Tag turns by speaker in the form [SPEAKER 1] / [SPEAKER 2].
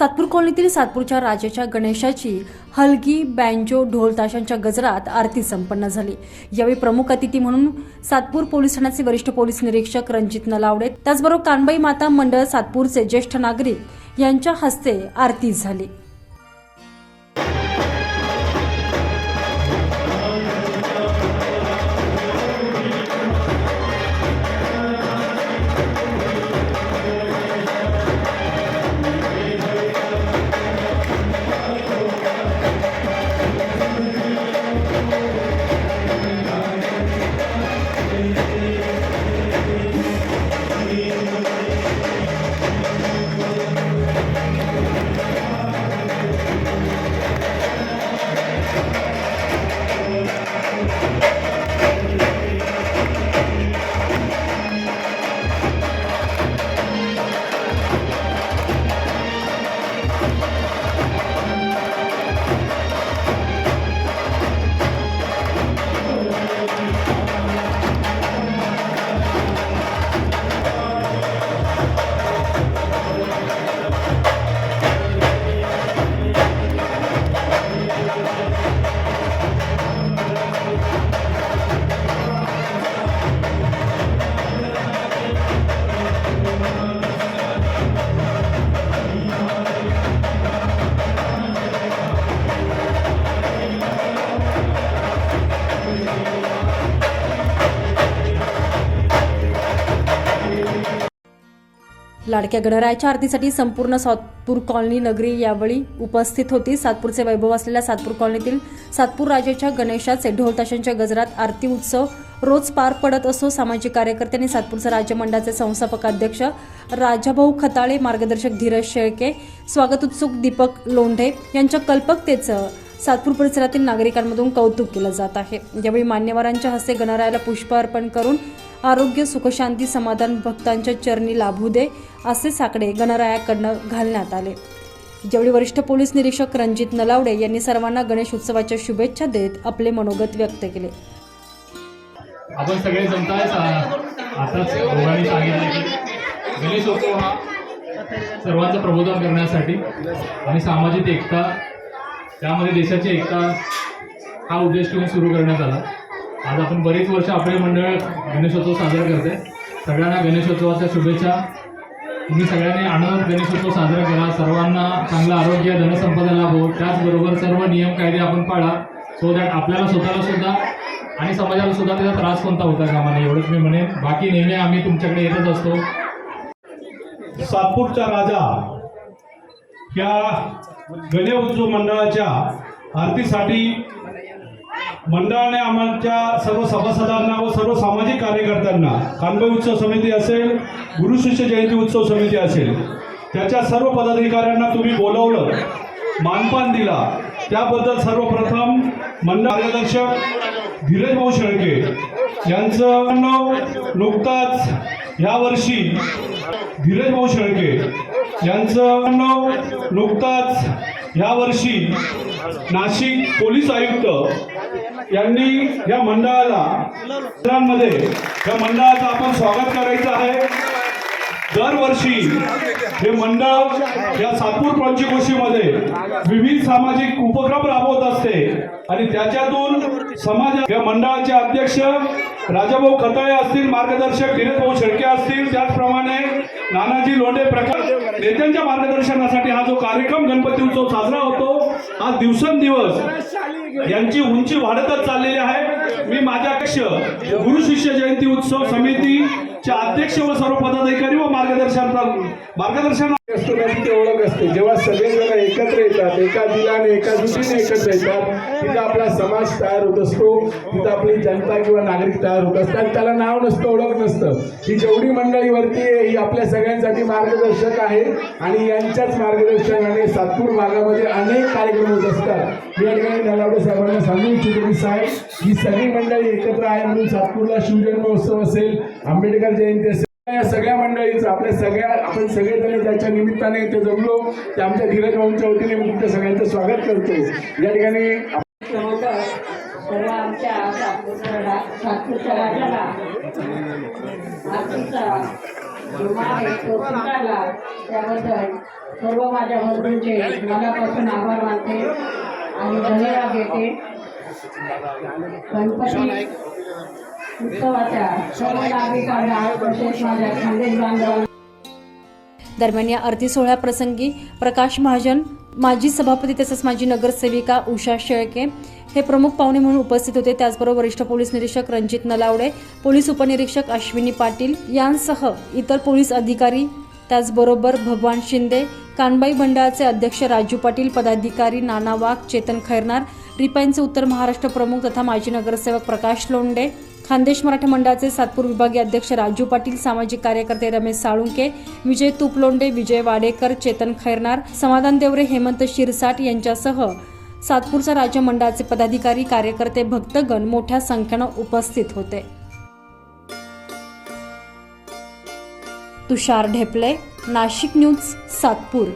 [SPEAKER 1] सातपूर कॉलनीतील सातपूरच्या राजाच्या गणेशाची हलगी बँजो ढोल ताशांच्या गजरात आरती संपन्न झाली. यावेळी प्रमुख अतिथी म्हणून सातपूर पोलीस ठाण्याचे वरिष्ठ पोलीस निरीक्षक रणजित नलावडे त्याचबरोबर कानबाई माता मंडळ सातपूरचे ज्येष्ठ नागरिक यांच्या हस्ते आरती झाली. लाडक्या गणरायाच्या आरतीसाठी संपूर्ण सातपूर कॉलनी नगरी यावेळी उपस्थित होती. सातपूरचे वैभव असलेल्या सातपूर कॉलनीतील सातपूर राजाच्या गणेशाचे ढोल ताशांच्या गजरात आरती उत्सव रोज पार पडत असो सामाजिक कार्यकर्ते आणि सातपूरचे राज्य मंडळाचे संस्थापक अध्यक्ष राजाभाऊ खताळे मार्गदर्शक धीरज शेळके स्वागत उत्सुक दीपक लोंढे यांच्या कल्पकतेचं सातपूर परिसरातील नागरिकांमधून कौतुक केलं जात आहे. यावेळी मान्यवरांच्या हस्ते गणरायाला पुष्प अर्पण करून आरोग्य सुखशांती समाधान भक्तांच्या चरणी लाभू दे असे साकडे गणरायाकडनं घालण्यात आले. यावेळी वरिष्ठ पोलीस निरीक्षक रणजित नलावडे यांनी सर्वांना गणेश उत्सवाच्या शुभेच्छा देत आपले मनोगत व्यक्त केले.
[SPEAKER 2] आपण सगळे जमताय आताच दोघांनी सांगितलं की गणेशोत्सव हा सर्वांचं प्रबोधन करण्यासाठी आणि सामाजिक एकता त्यामध्ये देशाची एकता हा उद्देश ठेवून सुरू करण्यात आला. आज आपण बरीच वर्ष आपले मंडळ गणेशोत्सव साजरा करते. सगळ्यांना गणेशोत्सवाच्या शुभेच्छा. तुम्ही सगळ्यांनी आनंद गणेशोत्सव साजरा करा. सर्वांना चांगलं आरोग्य धनसंपदा लाभो. त्याचबरोबर सर्व नियम कायदे आपण पाळा. सो दॅट आपल्याला स्वतःला सुद्धा आणि समाजाला सुद्धा त्याचा त्रास कोणता होता कामा नये एवढंच मी म्हणेन. बाकी नेहमी आम्ही तुमच्याकडे येतच असतो.
[SPEAKER 3] सातपूरचा राजा या गणेश उत्सव मंडळाच्या आरतीसाठी मंडळाने आमच्या सर्व सभासदांना व सर्व सामाजिक कार्यकर्त्यांना कानबाई उत्सव समिती असेल गुरुशिष्य जयंती उत्सव समिती असेल त्याच्या सर्व पदाधिकाऱ्यांना तुम्ही बोलवलं मानपान दिला. त्याबद्दल सर्वप्रथम मंडळ मार्गदर्शक धीरज भाऊ शेळके यांचं नाव नुकताच यावर्षी धीरज भाऊ शेळके यांचं नाव नुकताच यावर्षी नाशिक पोलीस आयुक्त यांनी या मंडळाला मध्ये या मंडळाचं आपण स्वागत करायचं आहे. दरवर्षी हे मंडळ या सातपूर पंचकोशीमध्ये विविध सामाजिक उपक्रम राबवत असते. आणि त्याच्यातून समाज या मंडळाचे अध्यक्ष राजाभाऊ खताळे असतील मार्गदर्शक धीरज शेळके असतील त्याचप्रमाणे नानाजी लोंढे प्रकाश नेत्यांच्या मार्गदर्शनासाठी हा जो कार्यक्रम गणपती उत्सव साजरा होतो हा दिवसेंदिवस यांची उंची वाढतच चाललेली आहे. मी माझ्या अध्यक्ष गुरु शिष्य जयंती उत्सव च्या अध्यक्ष व सर्व पदाधिकारी व मार्गदर्शन मार्गदर्शन
[SPEAKER 4] असतो त्याची ती ओळख असते. जेव्हा सगळेजण एकत्र येतात एका दिलाने एका जुटीने एकत्र येतात तिथं आपला समाज तयार होत असतो तिथं आपली जनता किंवा नागरिक तयार होत असतात. त्याला नाव नसतं ओळख नसतं. ही जेवढी मंडळी वरती आहे ही आपल्या सगळ्यांसाठी मार्गदर्शक आहे आणि यांच्याच मार्गदर्शनाने सातपूर भागामध्ये अनेक कार्यक्रम होत असतात. या ठिकाणी नलावडे साहेबांना सांगू इच्छितो की साहेब ही सगळी मंडळी एकत्र आहे म्हणून सातपूरला शिवजन्मोत्सव असेल आंबेडकर जयंती असेल या सगळ्या मंडळीचं आपल्या सगळ्या आपण सगळेजण ज्याच्या निमित्ताने इथे जमलो. ते आमच्या धीरज भाऊंच्या वतीने मी तुमच्या सगळ्यांचं स्वागत करतो. या ठिकाणी
[SPEAKER 5] सर्व आमच्या सातपूरच्या सातपूरच्या त्याबद्दल सर्व माझ्या बंधूंचे मनापासून आभार मानते आणि धन्यवाद देते. गणपती
[SPEAKER 1] दरम्यान या आरती सोहळ्याप्रसंगी प्रकाश महाजन माजी सभापती तसंच माजी नगरसेविका उषा शेळके हे प्रमुख पाहुणे म्हणून उपस्थित होते. त्याचबरोबर वरिष्ठ पोलीस निरीक्षक रणजित नलावडे पोलीस उपनिरीक्षक अश्विनी पाटील यांसह इतर पोलीस अधिकारी त्याचबरोबर भगवान शिंदे कानबाई मंडळाचे अध्यक्ष राजू पाटील पदाधिकारी नाना वाघ चेतन खैरनार रिपाईंचे उत्तर महाराष्ट्र प्रमुख तथा माजी नगरसेवक प्रकाश लोंडे खानदेश मराठा मंडळाचे सातपूर विभागीय अध्यक्ष राजू पाटील सामाजिक कार्यकर्ते रमेश साळुंके विजय तुपलोंडे विजय वाडेकर चेतन खैरनार समाधान देवरे हेमंत शिरसाट यांच्यासह सातपूरच्या राज्य मंडळाचे पदाधिकारी कार्यकर्ते भक्तगण मोठ्या संख्येनं उपस्थित होते. तुषार ढेपले नाशिक न्यूज सातपूर.